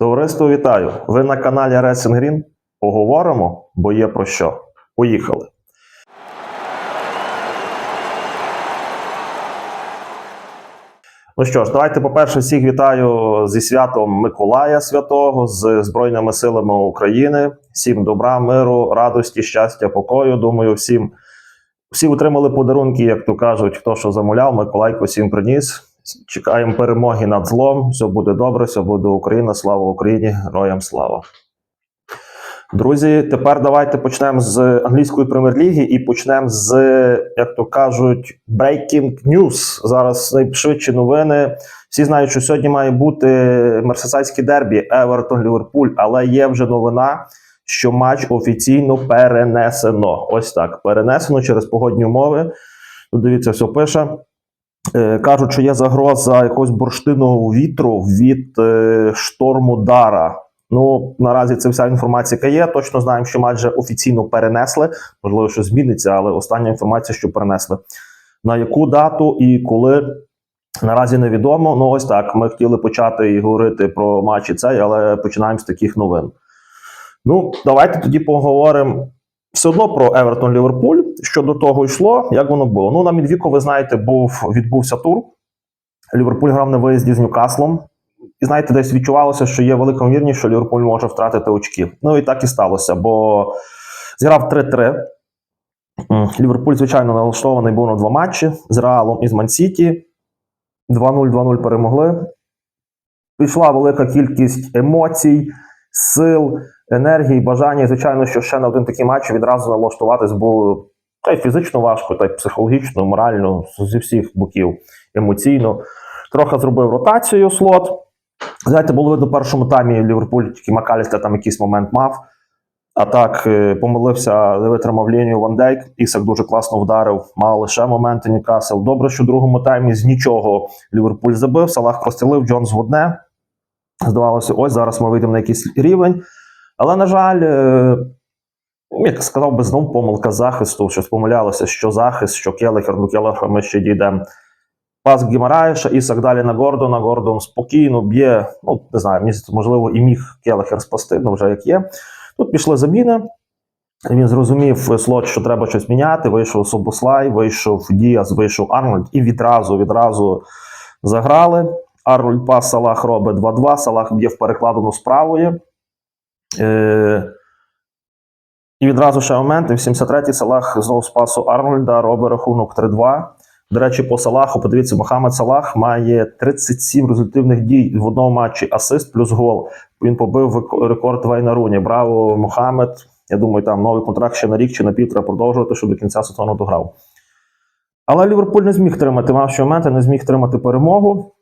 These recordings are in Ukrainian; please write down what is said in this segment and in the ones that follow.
Товариство, вітаю! Ви на каналі Racing Green. Поговоримо, бо є про що. Поїхали. Ну що ж, давайте, по-перше, всіх вітаю зі святом Миколая Святого, з Збройними силами України. Всім добра, миру, радості, щастя, покою. Думаю, всім всі отримали подарунки, як то кажуть, хто що замовляв, Миколайко всім приніс. Чекаємо перемоги над злом. Все буде добре, все буде Україна. Слава Україні! Героям слава! Друзі, тепер давайте почнемо з англійської прем'єр-ліги і почнемо з, як то кажуть, breaking news. Зараз найшвидші новини. Всі знають, що сьогодні має бути мерсесайське дербі Евертон Ліверпуль, але є вже новина, що матч офіційно перенесено. Ось так. Перенесено через погодні умови. Тут дивіться, все пише. Е, Кажуть, що є загроза якогось бурштинового вітру від е, шторму Дара. Ну, наразі це вся інформація, яка є. Точно знаємо, що матч вже офіційно перенесли. Можливо, що зміниться, але остання інформація, що перенесли. На яку дату і коли наразі невідомо. Ну, ось так. Ми хотіли почати і говорити про матчі цей, але починаємо з таких новин. Ну, давайте тоді поговоримо все одно про Евертон Ліверпуль. Що до того йшло, як воно було. Ну, на Мідвіку, ви знаєте, був відбувся тур. Ліверпуль грав на виїзді з Ньюкаслом. І знаєте, десь відчувалося, що є велика ймовірність, що Ліверпуль може втратити очки. Ну і так і сталося, бо зіграв 3-3. Ліверпуль, звичайно, налаштований був на два матчі з Реалом і з Мансіті. 2-0, 2-0 перемогли. Пішла велика кількість емоцій, сил, енергії, бажання. Звичайно, що ще на один такий матч відразу налаштуватись було та й фізично важко, та й психологічно, морально, зі всіх боків, емоційно. Трохи зробив ротацію слот. Знаєте, було видно в першому таймі Ліверпуль, тільки Макалістер там якийсь момент мав. А так е, помилився, не витримав лінію Ван Дейк. Ісак дуже класно вдарив, мав лише моменти Ньюкасл. Добре, що в другому таймі з нічого Ліверпуль забив. Салах прострілив, Джонс в одне. Здавалося, ось зараз ми вийдемо на якийсь рівень. Але, на жаль, е, як сказав би, знов помилка захисту, щось помилялося, що захист, що Келехер, до Келехера ми ще дійдемо. Пас Гімараєша, Ісак далі на Гордона. Гордон спокійно б'є. Ну, не знаю, здається, можливо, і міг Келехер спасти, ну вже як є. Тут пішли заміни. Він зрозумів слот, що треба щось міняти. Вийшов Собослай, вийшов Діас, вийшов Арнольд, і відразу відразу заграли. Арнольд пас Салах робить 2-2. Салах б'є в перекладину з правої. Е- і відразу ще момент. І в 73-й Салах знову з пасу Арнольда робить рахунок 3-2. До речі, по Салаху, подивіться, Мохамед Салах має 37 результативних дій в одному матчі, асист плюс гол. Він побив рекорд Вайна Руні. Браво, Мохамед. Я думаю, там новий контракт ще на рік чи на пів треба продовжувати, щоб до кінця сезону дограв. Але Ліверпуль не зміг тримати мавші моменти, не зміг тримати перемогу.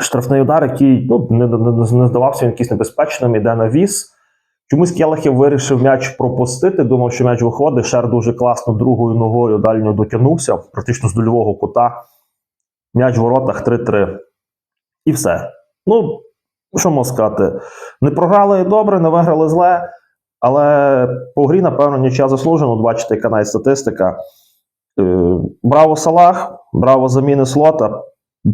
Штрафний удар, який ну, не, не- не здавався він якийсь небезпечним, іде на віз. Чомусь Келахів вирішив м'яч пропустити. Думав, що м'яч виходить. Шер дуже класно другою ногою дальньо дотягнувся, практично з дольового кута. М'яч в воротах 3-3. І все. Ну, що можна сказати? Не програли добре, не виграли зле. Але по грі, напевно, нічия заслужено. Бачите, яка статистика. Е, Браво Салах, браво заміни слота.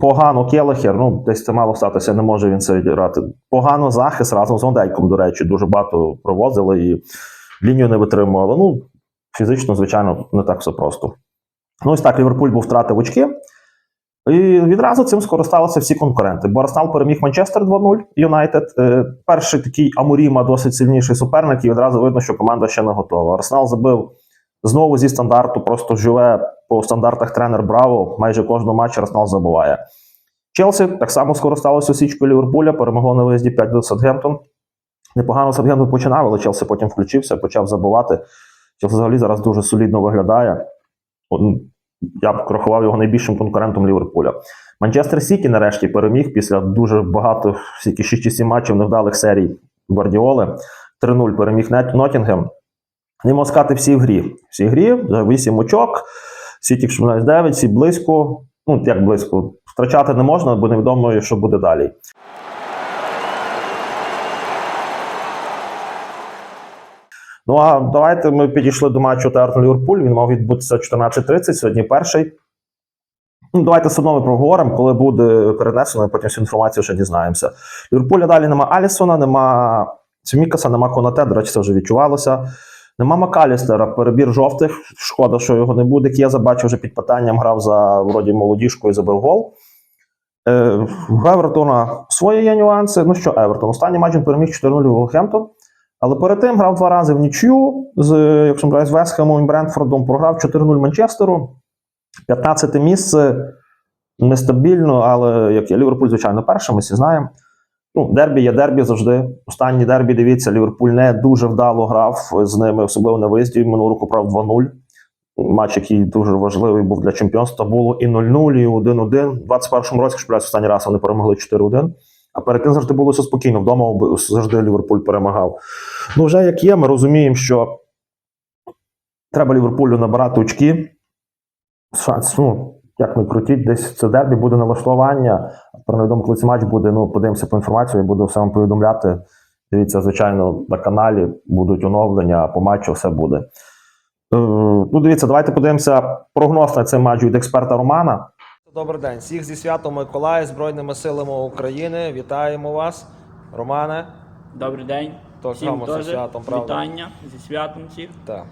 Погано Келехер, ну десь це мало статися, не може він це грати. Погано захист разом з Вандейком, до речі, дуже багато провозили і лінію не витримували. Ну, фізично, звичайно, не так все просто. Ну, ось так, Ліверпуль був втратив очки. І відразу цим скористалися всі конкуренти. Бо Арсенал переміг Манчестер 2-0 Юнайтед. Е, Перший такий Амуріма, досить сильніший суперник, і відразу видно, що команда ще не готова. Арсенал забив знову зі стандарту, просто живе по стандартах тренер Браво. Майже кожного матчу Арсенал забуває. Челсі так само скористалося осічкою Ліверпуля, перемогло на виїзді 5 до Саутгемптон. Непогано Саутгемптон починав, але Челсі потім включився, почав забувати. Челсі взагалі зараз дуже солідно виглядає. Я б рахував його найбільшим конкурентом Ліверпуля. Манчестер Сіті нарешті переміг після дуже багато, скільки 6 чи 7 матчів невдалих серій Гвардіоли. 3-0 переміг Ноттінгем. Не можна сказати всі в грі. Всі в грі, вже 8 очок, якщо не 9, всі близько. Ну, як близько. Втрачати не можна, бо невідомо, що буде далі. Ну а давайте ми підійшли до матчу Тертон Ліверпуль. Він мав відбутися о 14.30, сьогодні перший. Ну, давайте все одно проговоримо, коли буде перенесено, потім всю інформацію ще дізнаємося. Ліверпуля далі нема Алісона, нема Цімікаса, нема Конате, до речі, це вже відчувалося. Нема Макалістера, перебір жовтих. Шкода, що його не буде. К'єза бачив вже під питанням, грав за вроді молодіжкою, забив гол. Е, в Евертона свої є нюанси. Ну що, Евертон? Останній матч він переміг 4-0 Волхемптон. Але перед тим грав два рази в нічю з, якщо не з Вестхемом і Брентфордом, програв 4-0 Манчестеру. 15 місце нестабільно, але як є Ліверпуль, звичайно, перший, ми всі знаємо. Ну, дербі є дербі завжди. Останні дербі, дивіться, Ліверпуль не дуже вдало грав з ними, особливо на виїзді. Минулого року прав 2-0. Матч, який дуже важливий був для чемпіонства, було і 0-0, і 1-1. У 21-му році, якщо останній раз вони перемогли 4-1. А перед тим завжди було все спокійно. Вдома завжди Ліверпуль перемагав. Ну, вже як є, ми розуміємо, що треба Ліверпулю набирати очки. Шанс, ну, як не крутіть, десь це дербі буде налаштування. Про невідомо, коли цей матч буде, ну, подивимося по інформацію, я буду все вам повідомляти. Дивіться, звичайно, на каналі будуть оновлення, по матчу все буде. Е, ну, дивіться, давайте подивимося прогноз на цей матч від експерта Романа. Добрий день. Всіх зі святом Миколая, Збройними силами України. Вітаємо вас, Романе. Добрий день. То Всім теж святом, правда. вітання зі святом всіх. Так.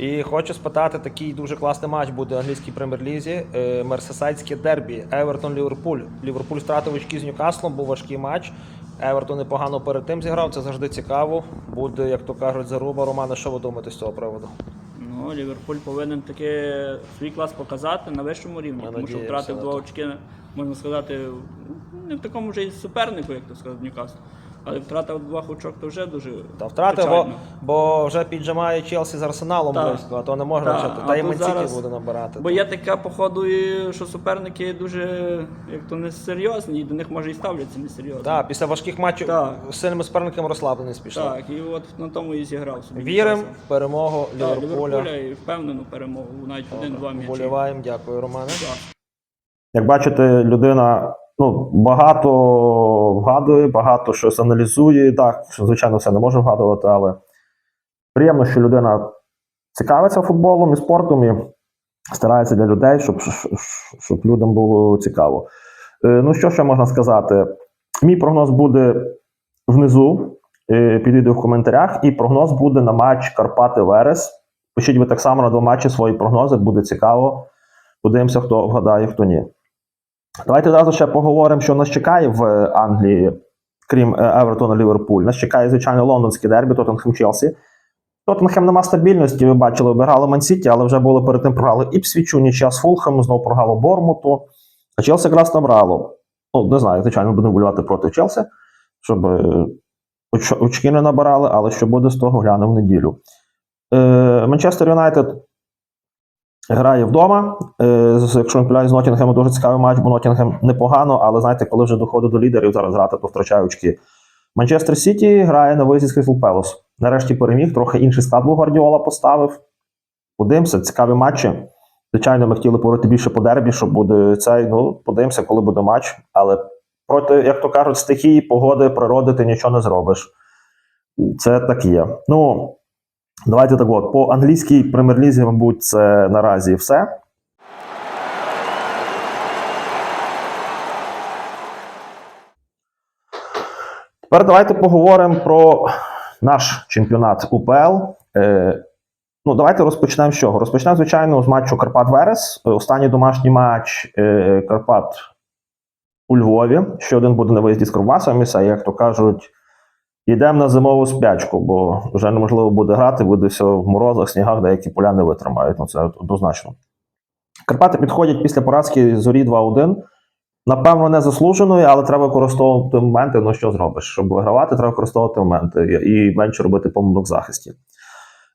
І хочу спитати, такий дуже класний матч буде в англійській прем'єр-лізі. Е, Мерсесайдське дербі. Евертон Ліверпуль. Ліверпуль втратив очки з Ньюкаслом, був важкий матч. Евертон непогано перед тим зіграв, це завжди цікаво. Буде, як то кажуть, заруба. Романе, що ви думаєте з цього приводу? Ну, Ліверпуль повинен таки свій клас показати на вищому рівні, Я тому що втратив два очки, можна сказати, не в такому вже і супернику, як то сказати, Ньюкасл. Але втрата двох очок то вже дуже Та втратив, бо, печально. бо вже піджимає Челсі з Арсеналом Так. близько, а то не можна Так, вже. а Та й то Мансіті зараз- буде набирати. Бо є така, походу, і що суперники дуже як то несерйозні, і до них може і ставляться несерйозно. Так, після важких матчів Так. з сильними суперниками розслабленість пішла. Так, і от на тому і зіграв собі. Віримо в перемогу Так, Ліверпуля. Ліверпуля і впевнену перемогу, навіть один-два м'ячі. Вболіваємо, дякую, Романе. Так. Як бачите, людина ну, багато вгадує, багато щось аналізує. Так, звичайно, все не може вгадувати, але приємно, що людина цікавиться футболом і спортом і старається для людей, щоб, щоб, людям було цікаво. Е, Ну, що ще можна сказати? Мій прогноз буде внизу. е, Під відео в коментарях, і прогноз буде на матч Карпати Верес. Пишіть ви так само на два матчі свої прогнози, буде цікаво. Подивимося, хто вгадає, хто ні. Давайте одразу ще поговоримо, що нас чекає в Англії, крім е, Евертона Ліверпуль. Нас чекає, звичайно, лондонське дербі, Тоттенхем Челсі. Тоттенхем нема стабільності, ви бачили, обіграли Мансіті, але вже були перед тим програли Іпсвічу, нічия з Фулхем, знову програло Бормуту. А Челсі якраз набрало. Ну, не знаю, звичайно, будемо болювати проти Челсі, щоб е, очки не набирали, але що буде з того, глянемо в неділю. Е, Манчестер Юнайтед грає вдома. Е, якщо не помиляюсь, з Ноттінгемом дуже цікавий матч, бо Ноттінгем непогано, але знаєте, коли вже доходить до лідерів, зараз грати, то втрачає очки. Манчестер Сіті грає на виїзді з Крісл Пелос. Нарешті переміг, трохи інший склад був Гвардіола поставив. Подивимося, цікаві матчі. Звичайно, ми хотіли поговорити більше по дербі, що буде цей. Ну, подивимося, коли буде матч. Але проти, як то кажуть, стихії, погоди, природи ти нічого не зробиш. Це так є. Ну, давайте так от. По англійській прем'єр-лізі, мабуть, це наразі все. Тепер давайте поговоримо про наш чемпіонат УПЛ. Е, ну, давайте розпочнемо з чого? Розпочнемо, звичайно, з матчу Карпат Верес. Е, Останній домашній матч е, Карпат у Львові. Ще один буде на виїзді з Кровбасом. Як то кажуть, йдемо на зимову спячку, бо вже неможливо буде грати, буде все в морозах, снігах, деякі поля не витримають. Ну, це однозначно. Карпати підходять після поразки зорі 2-1. Напевно, не заслуженою, але треба використовувати моменти. Ну що зробиш? Щоб вигравати, треба використовувати моменти і менше робити помилок в захисті.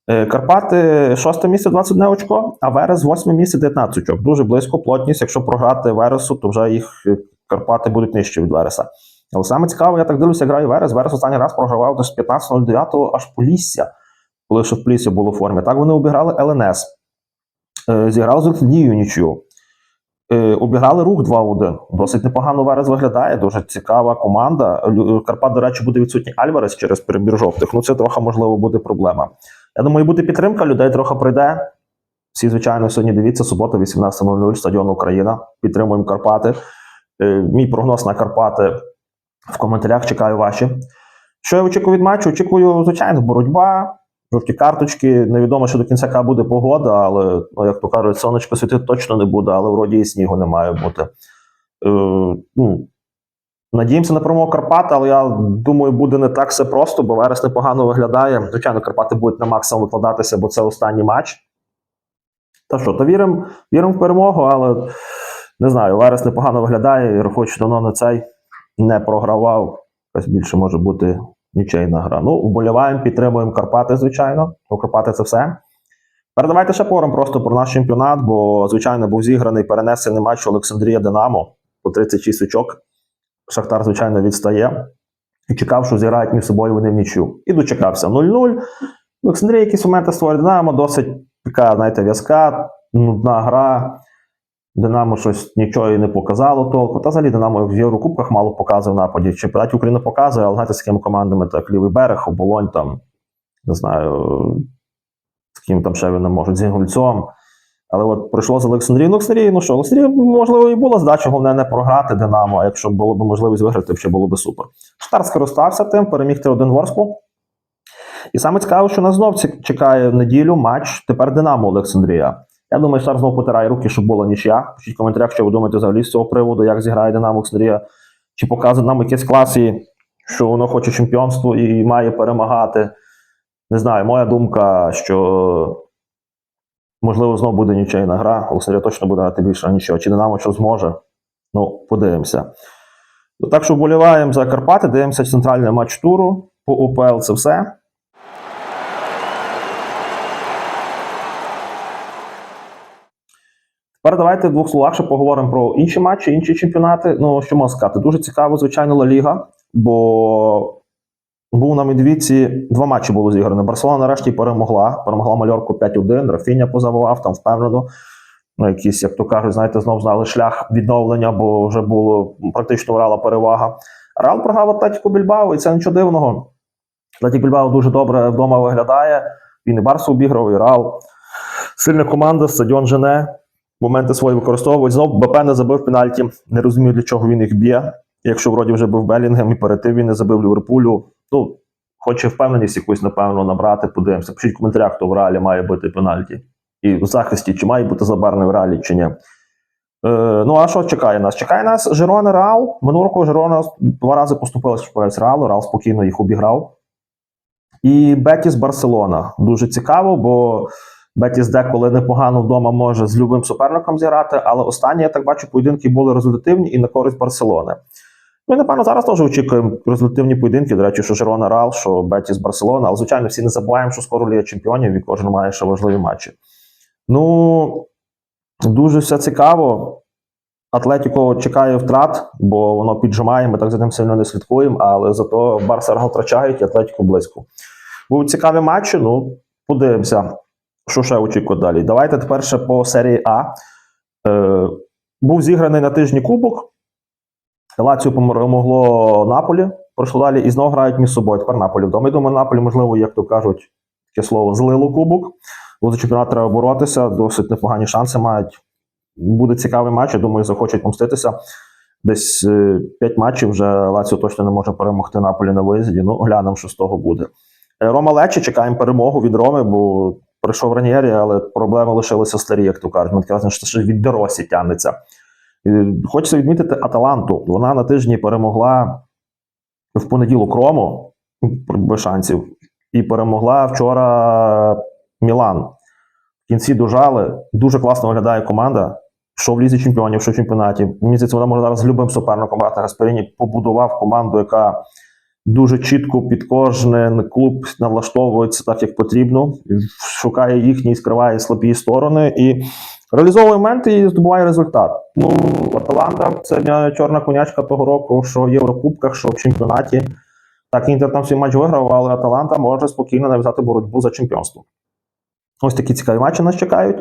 Е, Карпати шосте місце 21 очко, а Верес восьме місце 19 очок. Дуже близько плотність. Якщо програти Вересу, то вже їх е, Карпати будуть нижче від Вереса. Але саме цікаво, я так дивлюся, грає Верес. Верес останній раз програвав десь 15.09 аж Полісся, коли ще в Полісся було в формі. Так вони обіграли ЛНС. Е, Зіграли з Дію нічю. Е, Обіграли рух 2-1. Досить непогано Верес виглядає, дуже цікава команда. Карпат, до речі, буде відсутній Альварес через перебір жовтих. Ну, це трохи, можливо, буде проблема. Я думаю, буде підтримка, людей трохи прийде. Всі, звичайно, сьогодні дивіться, субота, 18.00, стадіон Україна. Підтримуємо Карпати. Е, Мій прогноз на Карпати в коментарях. Чекаю ваші. Що я очікую від матчу? Очікую, звичайно, боротьба, жовті карточки. Невідомо, що до кінця яка буде погода, але, ну, як то кажуть, сонечко світити точно не буде, але вроді і снігу не має бути. Е, ну, Надіємося на перемогу Карпат, але я думаю, буде не так все просто, бо Верес непогано виглядає. Звичайно, Карпати будуть на максимум викладатися, бо це останній матч. Та що, то віримо вірим в перемогу, але не знаю, Верес непогано виглядає, і хоч давно на цей не програвав. Якась більше може бути нічийна гра. Ну, вболіваємо, підтримуємо Карпати, звичайно. У Карпати це все. Передавайте ще пором просто про наш чемпіонат, бо, звичайно, був зіграний перенесений матч Олександрія Динамо по 36 очок. Шахтар, звичайно, відстає. І чекав, що зіграють між собою вони в нічю. І дочекався 0-0. Олександрія якісь моменти створює Динамо, досить така, знаєте, в'язка, нудна гра. Динамо щось нічого і не показало толку. Та взагалі Динамо в Єврокубках мало показує в нападі. В чемпіонаті України показує, але знаєте, з такими командами, так Лівий берег, Оболонь, там, не знаю, з ким там ще вони можуть, з Інгульцом. Але от прийшло з Олександрії. Ну, Олександрії, ну що, Олександрії, можливо, і була здача, головне не програти Динамо, а якщо було б можливість виграти, ще було б супер. Штар скористався тим, переміг 3-1 Ворсклу. І саме цікаво, що нас знов чекає в неділю матч тепер Динамо Олександрія. Я думаю, Штар знов потирає руки, щоб була нічия. Пишіть в коментарях, що ви думаєте взагалі з цього приводу, як зіграє Динамо Олександрія, чи показує нам якісь класи, що воно хоче чемпіонство і має перемагати. Не знаю, моя думка, що можливо знову буде нічийна гра. Олександрія точно буде грати більше нічого. Чи Динамо що зможе? Ну, подивимося. Ну, Так що вболіваємо за Карпати, дивимося центральний матч туру по УПЛ. Це все. Тепер давайте в двох словах ще поговоримо про інші матчі, інші чемпіонати. Ну, що можна сказати? Дуже цікаво, звичайно, Ла Ліга, бо був на Медвідці, два матчі було зіграно. Барселона нарешті перемогла. Перемогла Мальорку 5-1, Рафіня позабував там впевнено. Ну, якісь, як то кажуть, знаєте, знов знали шлях відновлення, бо вже було практично у Реала перевага. Реал програв Атлетіку Більбао, і це нічого дивного. Атлетік Більбао дуже добре вдома виглядає. Він і Барсу обіграв, і Реал. Сильна команда, стадіон жене. Моменти свої використовують. Знов БП не забив пенальті. Не розумію, для чого він їх б'є. Якщо вроді вже був Белінгем і перед тим він не забив Ліверпулю. Ну, хоче впевненість якусь, напевно, набрати, подивимося. Пишіть в коментарях, хто в реалі має бити пенальті. І в захисті, чи має бути забарний в реалі, чи ні. Е, ну, а що чекає нас? Чекає нас Жирона Реал. Минулого року Жирона два рази поступила з Реалу, Реал спокійно їх обіграв. І Бетіс Барселона. Дуже цікаво, бо Бетіс деколи непогано вдома може з любим суперником зіграти, але останні, я так бачу, поєдинки були результативні і на користь Барселони. Ми, напевно, зараз теж очікуємо результативні поєдинки. До речі, що Жирона Реал, що Бетіс Барселона. Але, звичайно, всі не забуваємо, що скоро Ліга Чемпіонів і кожен має ще важливі матчі. Ну, дуже все цікаво. Атлетіко чекає втрат, бо воно піджимає, ми так за ним сильно не слідкуємо, але зато Барса втрачають, і Атлетіко близько. Будуть цікаві матчі, ну, подивимося, що ще очікує далі. Давайте тепер ще по серії А. Е, був зіграний на тижні кубок. Лаціо перемогло Наполі, пройшло далі і знову грають між собою. Тепер Наполі вдома. Я думаю, Наполі, можливо, як то кажуть, таке слово, злило кубок. Бо за чемпіонат треба боротися, досить непогані шанси мають. Буде цікавий матч, я думаю, захочуть помститися. Десь 5 матчів вже Лаціо точно не може перемогти Наполі на виїзді. Ну, глянемо, що з того буде. Е, Рома Лечі, чекаємо перемогу від Роми, бо прийшов Ранєрі, але проблеми лишилися старі, як то кажуть. Ми кажемо, що ще від доросі тягнеться. Хочеться відмітити Аталанту. Вона на тижні перемогла в понеділок Рому без шансів, і перемогла вчора Мілан. В кінці дожали. Дуже класно виглядає команда. Що в лізі чемпіонів, що в чемпіонаті. Мені вона може зараз з любим суперником грати. Гасперіні побудував команду, яка дуже чітко під кожен клуб налаштовується так, як потрібно, шукає їхні і скриває слабі сторони і реалізовує моменти і здобуває результат. Ну, Аталанта це чорна конячка того року, що в Єврокубках, що в чемпіонаті. Так, Інтер там свій матч виграв, але Аталанта може спокійно нав'язати боротьбу за чемпіонство. Ось такі цікаві матчі нас чекають.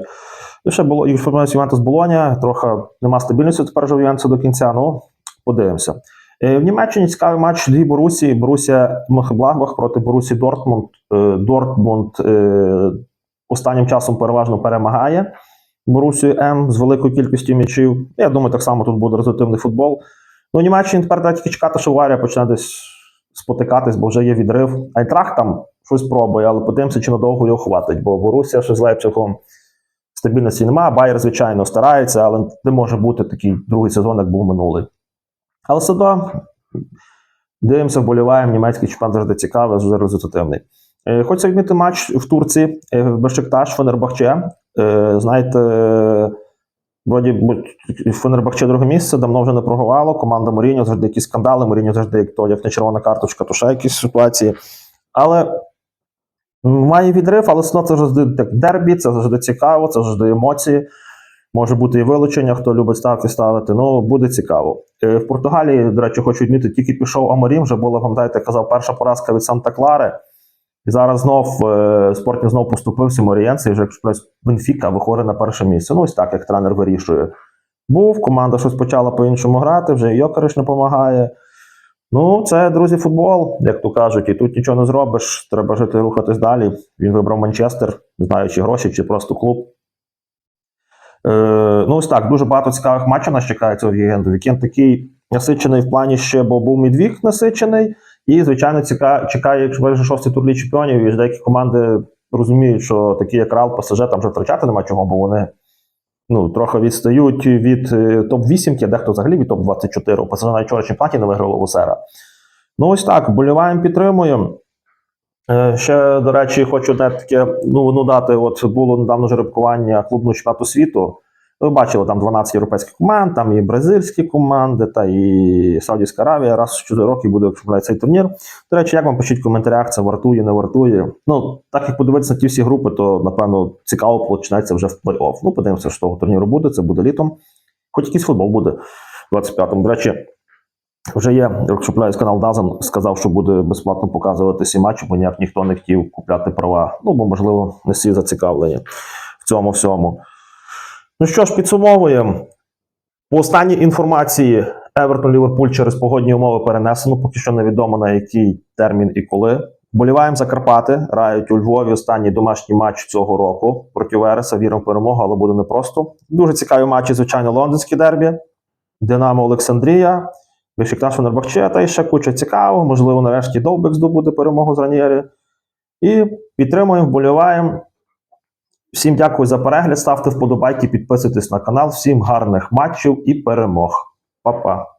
І ще було і Ювентус Болоня, трохи нема стабільності тепер Ювентусу до кінця. Ну, подивимося. Е, В Німеччині цікавий матч дві Борусі. Борусія Мохеблахбах проти Борусі Дортмунд. Е, Дортмунд е, останнім часом переважно перемагає Борусію М з великою кількістю м'ячів. Я думаю, так само тут буде результативний футбол. Ну, Німеччині тепер треба тільки чекати, що Варія почне десь спотикатись, бо вже є відрив. Айтрах там щось пробує, але подивимося, чи надовго його хватить, бо Борусія ще з Лейпцигом стабільності немає. Байер, звичайно, старається, але не може бути такий другий сезон, як був минулий. Але все одно дивимося, вболіваємо. Німецький чемпіонат завжди цікавий, завжди результативний. Е, Хочеться відмітити матч в Турції е, Бешикташ Фенербахче. Е, Знаєте, вроді Фенербахче друге місце, давно вже не програвало. Команда Моріньо завжди якісь скандали. Моріньо завжди як то, як не червона карточка, то ще якісь ситуації. Але має відрив, але це завжди так дербі, це завжди цікаво, це завжди емоції. Може бути і вилучення, хто любить ставки ставити. Ну, буде цікаво. Е, В Португалії, до речі, хочу відмітити, тільки пішов Аморім, вже була, пам'ятаєте, казав, перша поразка від Санта Клари. І зараз знов е, Спортінг знов поступився Морієнце, і вже щось Бенфіка виходить на перше місце. Ну, ось так, як тренер вирішує. Був, команда щось почала по-іншому грати, вже і Йокариш не допомагає. Ну, це, друзі, футбол, як то кажуть, і тут нічого не зробиш. Треба жити і рухатись далі. Він вибрав Манчестер, не знаю, гроші, чи просто клуб. Е, ну, ось так, дуже багато цікавих матчів нас чекає цього вікенду. Вікенд такий насичений в плані ще, бо був Медвіг насичений. І, звичайно, ціка, чекає, якщо вже шостий тур Ліги чемпіонів, і ж деякі команди розуміють, що такі як Рал, ПСЖ, там вже втрачати нема чого, бо вони ну, трохи відстають від е, топ-8, а дехто взагалі від топ-24. У ПСЖ навіть вчора чемпіонаті не виграло у Сера. Ну, ось так, боліваємо, підтримуємо. Е, Ще, до речі, хочу одне таке ну, дати. От було недавно жеребкування клубного чемпіонату світу. Ви бачили там 12 європейських команд, там і бразильські команди, та і Саудівська Аравія. Раз в 4 роки буде цей турнір. До речі, як вам пишіть в коментарях, це вартує, не вартує. Ну, так як подивитися на ті всі групи, то напевно цікаво починається вже в плей-офф. Ну, подивимося, що того турніру буде. Це буде літом. Хоч якийсь футбол буде в 25-му. До речі, вже є, якщо пляюсь, канал Дазен сказав, що буде безплатно показувати всі матчі, бо ніяк ніхто не хотів купляти права. Ну, бо, можливо, не всі зацікавлені в цьому всьому. Ну що ж, підсумовуємо. По останній інформації, Евертон Ліверпуль через погодні умови перенесено, поки що невідомо на який термін і коли. Боліваємо за Карпати, грають у Львові останній домашній матч цього року проти Вереса. Віримо в перемогу, але буде непросто. Дуже цікаві матчі, звичайно, лондонські дербі, Динамо Олександрія, Бешикташ Фенербахче, та ще куча цікавого. Можливо, нарешті Довбек здобуде перемогу з Ранєрі. І підтримуємо, вболіваємо. Всім дякую за перегляд. Ставте вподобайки, підписуйтесь на канал. Всім гарних матчів і перемог. Па-па.